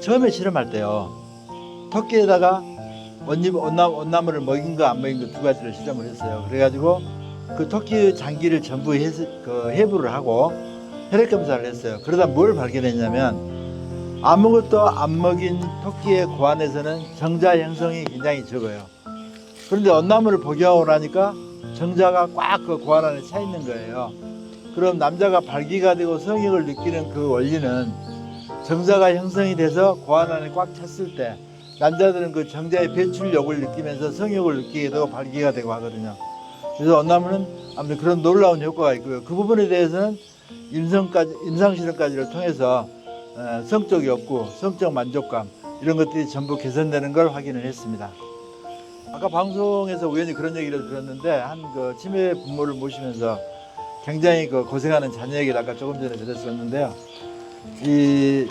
처음에 실험할 때요. 토끼에다가 원잎, 온나무, 온나무를 먹인 거 안 먹인 거 두 가지를 실험을 했어요. 그래가지고 그 토끼 장기를 전부 해, 그 해부를 하고 혈액 검사를 했어요. 그러다 뭘 발견했냐면 아무것도 안 먹인 토끼의 고안에서는 정자 형성이 굉장히 적어요. 그런데 온나무를 복용하고 나니까 정자가 꽉 그 고안 안에 차 있는 거예요. 그럼 남자가 발기가 되고 성욕을 느끼는 그 원리는 정자가 형성이 돼서 고안 안에 꽉 찼을 때 남자들은 그 정자의 배출력을 느끼면서 성욕을 느끼게 되고 발기가 되고 하거든요. 그래서 온나무는 아무튼 그런 놀라운 효과가 있고요. 그 부분에 대해서는 임상까지 임상 실험까지를 통해서 어, 성적 욕구, 성적 만족감 이런 것들이 전부 개선되는 걸 확인을 했습니다. 아까 방송에서 우연히 그런 얘기를 들었는데 한 그 치매 부모를 모시면서 굉장히 그 고생하는 자녀 얘기를 아까 조금 전에 들었었는데요. 이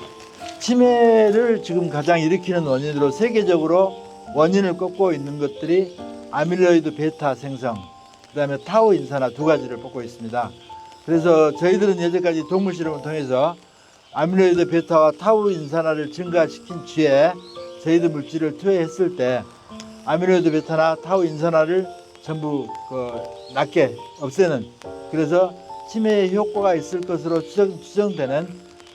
치매를 지금 가장 일으키는 원인으로 세계적으로 원인을 꼽고 있는 것들이 아밀로이드 베타 생성, 그 다음에 타우 인산화 두 가지를 뽑고 있습니다. 그래서 저희들은 여태까지 동물 실험을 통해서 아밀로이드 베타와 타우 인산화를 증가시킨 뒤에 저희들 물질을 투여했을 때 아밀로이드 베타나 타우 인산화를 전부 그 낮게 없애는 그래서 치매에 효과가 있을 것으로 추정, 추정되는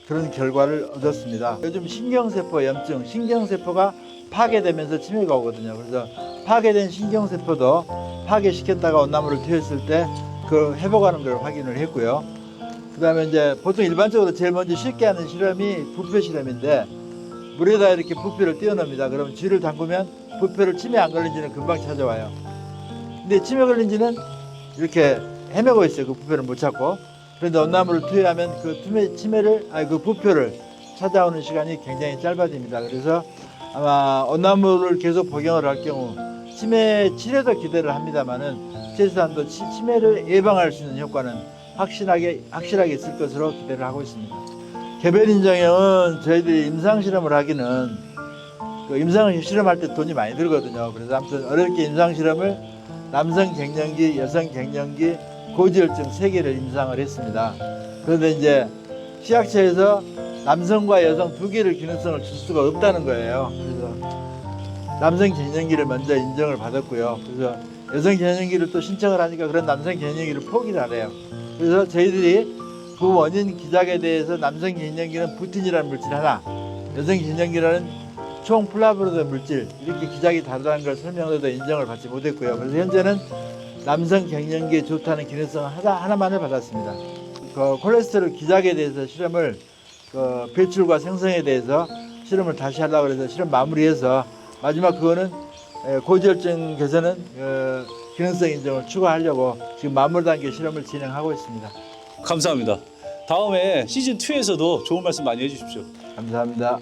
그런 결과를 얻었습니다. 요즘 신경세포 염증, 신경세포가 파괴되면서 치매가 오거든요. 그래서 파괴된 신경세포도 파괴시켰다가 온나무를 투여했을 때 그 회복하는 걸 확인을 했고요. 그 다음에 이제 보통 일반적으로 제일 먼저 쉽게 하는 실험이 부표 실험인데 물에다 이렇게 부표를 띄워놓습니다. 그러면 쥐를 담그면 부표를 치매 안 걸린지는 금방 찾아와요. 근데 치매 걸린지는 이렇게 헤매고 있어요. 그 부표를 못 찾고. 그런데 온나무를 투여하면 그 치매, 치매를, 아니 그 부표를 찾아오는 시간이 굉장히 짧아집니다. 그래서 아마 온나무를 계속 복용을 할 경우 치매 치료도 기대를 합니다만은 최소한도 치, 치매를 예방할 수 있는 효과는 확실하게 확실하게 있을 것으로 기대를 하고 있습니다. 개별 인정형은 저희들이 임상 실험을 하기는 그 임상 실험할 때 돈이 많이 들거든요. 그래서 아무튼 어렵게 임상 실험을 남성 갱년기, 여성 갱년기, 고지혈증 세 개를 임상을 했습니다. 그런데 이제 시약처에서 남성과 여성 두 개를 기능성을 줄 수가 없다는 거예요. 그래서 남성 갱년기를 먼저 인정을 받았고요. 그래서 여성 갱년기를 또 신청을 하니까 그런 남성 갱년기를 포기를 하래요. 그래서 저희들이 그 원인 기작에 대해서 남성 갱년기는 부틴이라는 물질 하나, 여성 갱년기라는 총 플라보로드 물질 이렇게 기작이 다르다는 걸 설명해도 인정을 받지 못했고요. 그래서 현재는 남성 갱년기에 좋다는 기능성 하나, 하나만을 받았습니다. 그 콜레스테롤 기작에 대해서 실험을 그 배출과 생성에 대해서 실험을 다시 하려고 해서 실험 마무리해서 마지막 그거는 에, 고지혈증 개선은 어, 기능성 인정을 추가하려고 지금 마무리 단계 실험을 진행하고 있습니다. 감사합니다. 다음에 시즌 2에서도 좋은 말씀 많이 해주십시오. 감사합니다.